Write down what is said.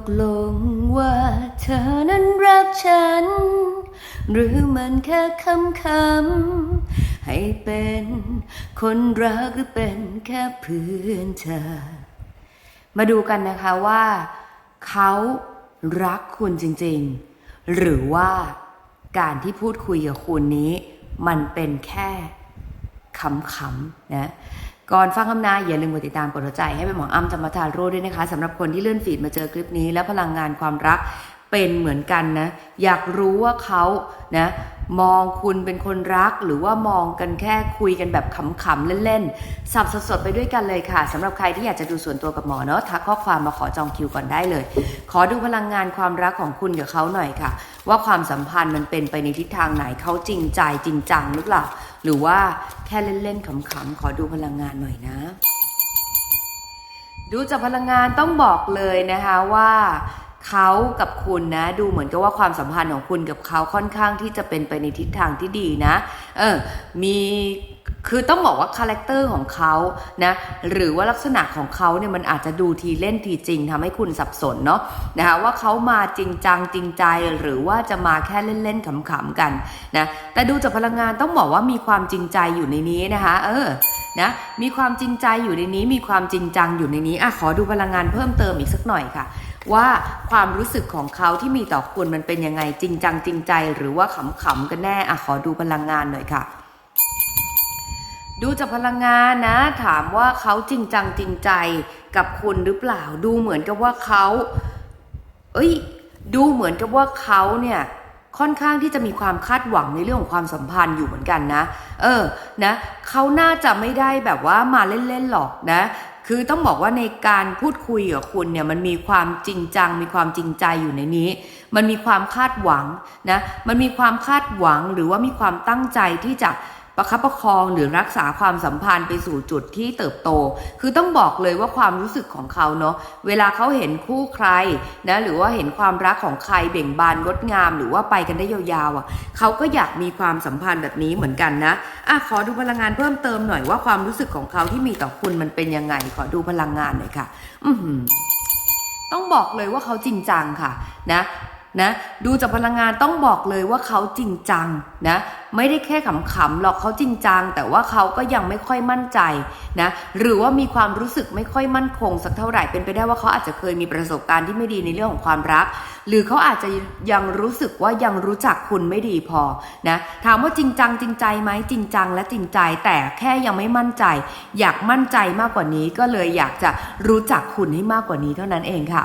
กลงว่าเธอนั้นรักฉัน หรือมันแค่คำคำให้เป็นคนรักหรือเป็นแค่เพื่อนเธอ มาดูกันนะคะว่า เขารักคุณจริง ๆ หรือว่าการที่พูดคุยกับคุณนี้ มันเป็นแค่ขำๆนะ ก่อนฟังคำนาอย่าลืมกดติดตามกดหัวใจให้เป็นหมออ้ำธรรมทาโร่ด้วยนะคะสำหรับคนที่เลื่อนฟีดมาเจอคลิปนี้ แล้วพลังงานความรัก เป็นเหมือนกันนะ อยากรู้ว่าเขานะมองคุณเป็นคนรักหรือว่ามองกันแค่คุยกันแบบขำๆเล่นๆ สับสดๆไปด้วยกันเลยค่ะสำหรับใครที่อยากจะดูส่วนตัวกับหมอเนาะทักข้อความมาขอจองคิวก่อนได้เลย ขอดูพลังงานความรักของคุณกับเขาหน่อยค่ะ ว่าความสัมพันธ์มันเป็นไปในทิศทางไหนเขาจริงใจจริงจังหรือเปล่าหรือว่าแค่เล่นๆขำๆขอดูพลังงานหน่อยนะ ดูจากพลังงานต้องบอกเลยนะคะว่า เขากับคุณนะ ดูเหมือนกับว่าความสัมพันธ์ของคุณกับเขาค่อนข้างที่จะเป็นไปในทิศทางที่ดีนะ เออ มีคือต้องบอกว่าคาแรคเตอร์ของเขานะหรือว่าลักษณะของเขาเนี่ยมันอาจจะดูทีเล่นทีจริงทำให้คุณสับสนเนาะนะคะว่าเขามาจริงจังจริงใจหรือว่าจะมาแค่เล่นๆขำๆกันนะแต่ดูจากพลังงานต้องบอกว่ามีความจริงใจอยู่ในนี้นะคะ เออ นะมีความจริงใจอยู่ในนี้ มีความจริงจังอยู่ในนี้อะขอดูพลังงานเพิ่มเติมอีกสักหน่อยค่ะ ว่าความรู้สึกของเขาที่มีต่อคุณมันเป็นยังไงจริงจังจริงใจ หรือว่าขำๆกันแน่อะขอดูพลังงานหน่อยค่ะดูจากพลังงานนะ ถามว่าเขาจริงจังจริงใจกับคุณหรือเปล่า ดูเหมือนกับว่าเขา เอ้ย ดูเหมือนกับว่าเขาเนี่ย ค่อนข้างที่จะมีความคาดหวังในเรื่องของความสัมพันธ์อยู่เหมือนกันนะ เออ นะเขาน่าจะไม่ได้แบบว่ามาเล่นๆหรอกนะ คือต้องบอกว่าในการพูดคุยกับคุณเนี่ยมันมีความจริงจัง มีความจริงใจอยู่ในนี้ มันมีความคาดหวังนะ มันมีความคาดหวังหรือว่ามีความตั้งใจที่จะ ประคับประคองหรือรักษาความสัมพันธ์ไปสู่จุดที่เติบโต คือต้องบอกเลยว่าความรู้สึกของเขาเนาะเวลาเขาเห็นคู่ใครนะหรือว่าเห็นความรักของใครเบ่งบานงดงาม หรือว่าไปกันได้ยาวๆอะเขาก็อยากมีความสัมพันธ์แบบนี้เหมือนกันนะอะขอดูพลังงานเพิ่มเติมหน่อยว่าความรู้สึกของเขาที่มีต่อคุณมันเป็นยังไง ขอดูพลังงานหน่อยค่ะ อือหือต้องบอกเลยว่าเขาจริงจังค่ะนะ นะดูจากพลังงานต้องบอกเลยว่าเขาจริงจังนะไม่ได้แค่ขำๆหรอกเขาจริงจัง แต่ว่าเขาก็ยังไม่ค่อยมั่นใจนะหรือว่ามีความรู้สึกไม่ค่อยมั่นคง สักเท่าไหร่เป็นไปได้ว่าเขาอาจจะเคยมีประสบการณ์ที่ไม่ดีในเรื่องของความรัก หรือเขาอาจจะยังรู้สึกว่ายังรู้จักคุณไม่ดีพอนะถามว่าจริงจังจริงใจไหมจริงจังและจริงใจ แต่แค่ยังไม่มั่นใจ อยากมั่นใจมากกว่านี้ก็เลยอยากจะรู้จักคุณให้มากกว่านี้เท่านั้นเองค่ะ